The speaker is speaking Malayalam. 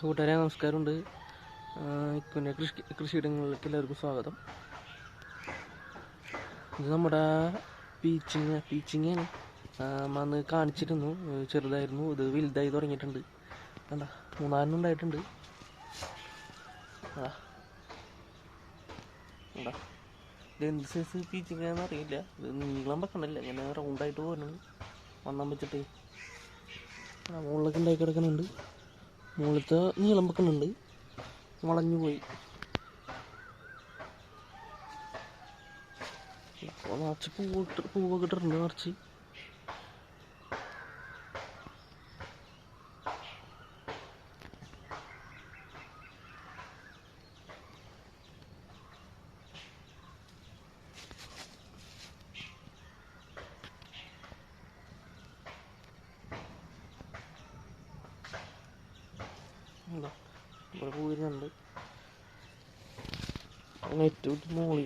കൂട്ടുകാരെ നമസ്കാരമുണ്ട്. ഇക്കുന്റെ കൃഷി കൃഷിയിടങ്ങളിലേക്ക് എല്ലാവർക്കും സ്വാഗതം. ഇത് നമ്മുടെ പീച്ചിങ് പീച്ചിങ്ങാണ് അന്ന് കാണിച്ചിരുന്നു. ചെറുതായിരുന്നു. ഇത് വലുതായി തുടങ്ങിയിട്ടുണ്ട്. കണ്ട? മൂന്നാലും ഉണ്ടായിട്ടുണ്ട്. ഇത് എന്ത് സൈസ് പീച്ചിങ്ങാന്ന് അറിയില്ല. ഇത് നീളം വെക്കണ്ടല്ല ഇങ്ങനെ റൗണ്ടായിട്ട് പോകുന്നുണ്ട് വണ്ണം വെച്ചിട്ട്. മുകളിലൊക്കെ ഉണ്ടായി കിടക്കുന്നുണ്ട്. മുകളിലത്തെ നീളം വെക്കുന്നുണ്ട്. വളഞ്ഞു പോയി. അപ്പോൾ നിറച്ച് പൂവിട്ട് പൂവൊക്കെ ഇട്ടിട്ടുണ്ട് നിറച്ച് എന്താ ഇവിടെ പോയിരുന്നുണ്ട് നെറ്റ് വിട്ട് മോളി